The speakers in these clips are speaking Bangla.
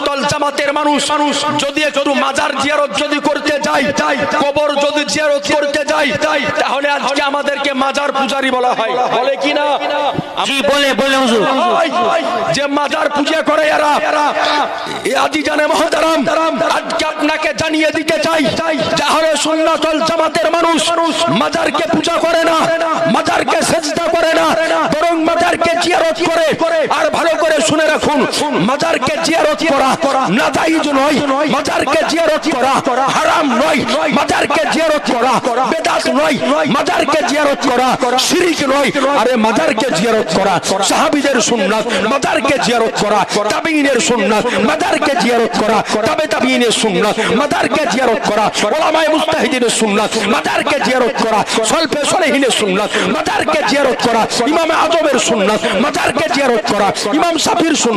তল জামাতের মানুষ মানুষ যদি একটু মাজার জিয়ারত যদি করতে যাই কবর যদি জিয়ারত করতে যাই তাহলে আজকে আমাদেরকে মাজার পূজারি বলা হয়। বলে কি না? জি বলে বলে যে মাজার পূজা করে এরা জানে আজকে আপনাকে জানিয়ে দিতে চাই তাহলে সুন্নাতল জামাতের মানুষ মাজারকে পূজা করে না মাজারকে সেজদা করে না মাজারকে জিয়ারত করে। আর ভালো করে রাখুন মাজারকে জিয়ারত করা না জায়েজ নয় মাজারকে জিয়ারত করা হারাম নয় মাজারকে জিয়ারত করা বেদাত নয় মাজারকে জিয়ারত করা শিরিক নয় আরে মাজারকে জিয়ারত করা সাহাবীদের সুন্নাত মাজারকে জিয়ারত করা তাবিঈনের সুন্নাত মাজারকে জিয়ারত করা তবে তাবিঈনের সুন্নাত মাজারকে জিয়ারত করা ওলামায়ে মুস্তাহিদিনের সুন্নাত মাজারকে জিয়ারত করা সলফে সলেহিনের সুন্নাত মাজারকে জিয়ারত করা ইমাম আজমের সুন্নাত মাজারকে জিয়ারত করা ইমাম সাফির সুন্নাত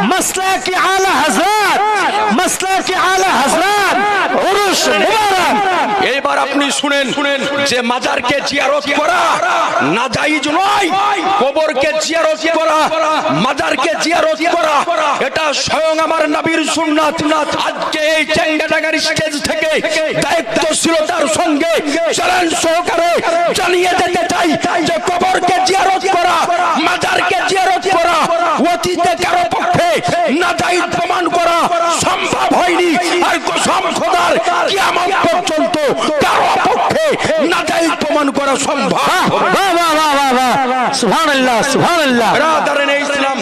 সুন্নাত মাসলাকি আলা হযরত, মাসলাকি আলা হযরত উরুস মুবারক। এইবার আপনি শুনেন যে মাজারকে জিয়ারত করা না জায়েজ নয়, কবরকে জিয়ারত করা, মাজারকে জিয়ারত করা, এটা স্বয়ং আমার নবীর সুন্নাত। আজকে এই চেঙ্গাডাঙ্গার স্টেজ থেকে দায়িত্বশীলতার সঙ্গে চ্যালেঞ্জ সহকারে জানিয়ে দিতে চাই যে কবরকে জিয়ারত করা, মাজারকে জিয়ারত করা, অতীতে কারও জায়েজ প্রমাণ করা সম্ভব হয়নি। আর কসম খোদার কিয়ামত পর্যন্ত কারও পক্ষে না প্রমাণ করা সম্ভব। বাহ বাহ বাহ বাহ বাহ সুবহানাল্লাহ সুবহানাল্লাহ। ব্রাদারেন ইসলাম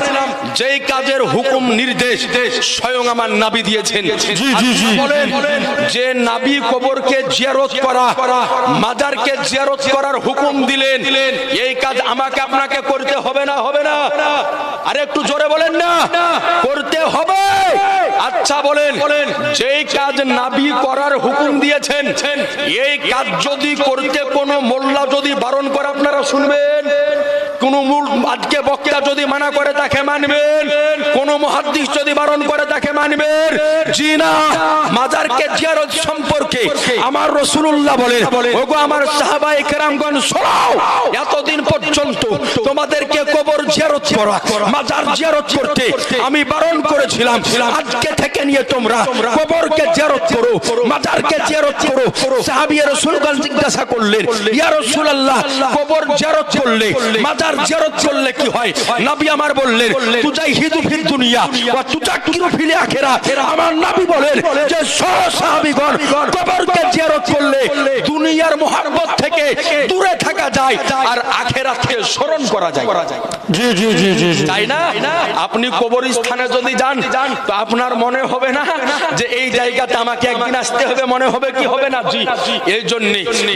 যেই কাজের হুকুম নির্দেশ স্বয়ং আমার নাবি দিয়েছেন। জি, জি, জি। যে নাবি কবরকে জিয়ারত করা মাজারকে জিয়ারত করার হুকুম দিলেন। এই কাজ আমাকে আপনাকে করতে হবে না হবে না। আরে একটু জোরে বলেন না। করতে হবে আচ্ছা বলেন। যেই কাজ নাবি করার হুকুম দিয়েছেন, এই কাজ যদি করতে কোনো মোল্লা যদি বারণ করে, আপনারা শুনবেন। কোন মূল আজকে বক্তা যদি মানা করে, তাকে মানবেন। কোন মহাদ্দিস যদি বারণ করে তাকে মানবেন জি না। মাজারকে জিয়ারত সম্পর্কে আমার রসুল্লাহ বলেন, ওগো আমার সাহাবায়ে কেরামগণ শোনাও। এতদিন পর্যন্ত তোমাদেরকে কবর জিয়ারত করা, মাজার জিয়ারত করতে আমি বারণ করেছিলাম। আজকে থেকে নিয়ে তোমরা কবরকে জিয়ারত করো, মাজারকে জিয়ারত করো। সাহাবিয়ে রাসূলগণ জিজ্ঞাসা করলেন, ইয়া রাসূলুল্লাহ, কবর জিয়ারত করলে, মাজার জিয়ারত করলে কি হয়? নবী আমার বললেন তুজাই হিদু ফিদ দুনিয়া ওয়া তুজাক্কিরু ফিল আখিরা আমার নবী বলেন যে সব সাহাবীগণ কবরকে জিয়ারত করলে দুনিয়ার মোহাব্বত থেকে থাকা যায় আর আখিরাতকে স্মরণ করা যায়। জি জি জি জি জি। তাই না? আপনি কবরস্থানে যদি যান তো আপনার মনে হবে না যে এই জায়গাতে আমাকে একদিন আসতে হবে মনে হবে কি হবে না? জি। এই জন্য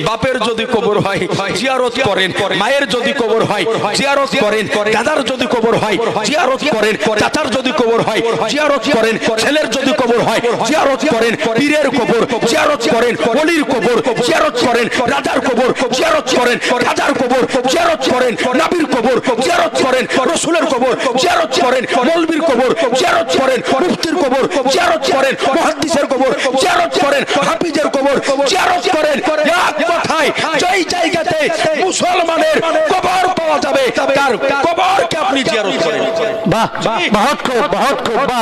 বাপের যদি কবর হয় জিয়ারত করেন মায়ের যদি কবর হয় জিয়ারত করেন দাদার যদি কবর হয় জিয়ারত করেন চাচার যদি কবর হয় জিয়ারত করেন ছেলের যদি কবর হয় জিয়ারত করেন পীরের কবর জিয়ারত করেন অলির কবর জিয়ারত করেন রাজার কবর জিয়ারত করেন রাজার কবর জিয়ারত করেন নবীর কবর জিয়ারত করেন রসুলের কবর জিয়ারত করেন মৌলবীর কবর জিয়ারত করেন মুফতির কবর জিয়ারত করেন মুহাদ্দিসের কবর জিয়ারত করেন হাফিজের কবর জিয়ারত করেন এক কথায় যেই জায়গাতে মুসলমানের কবর পাওয়া যাবে তার কবরকে আপনি জিয়ারত করেন বাহ বাহ বহুত খুব বহুত খুব বাহ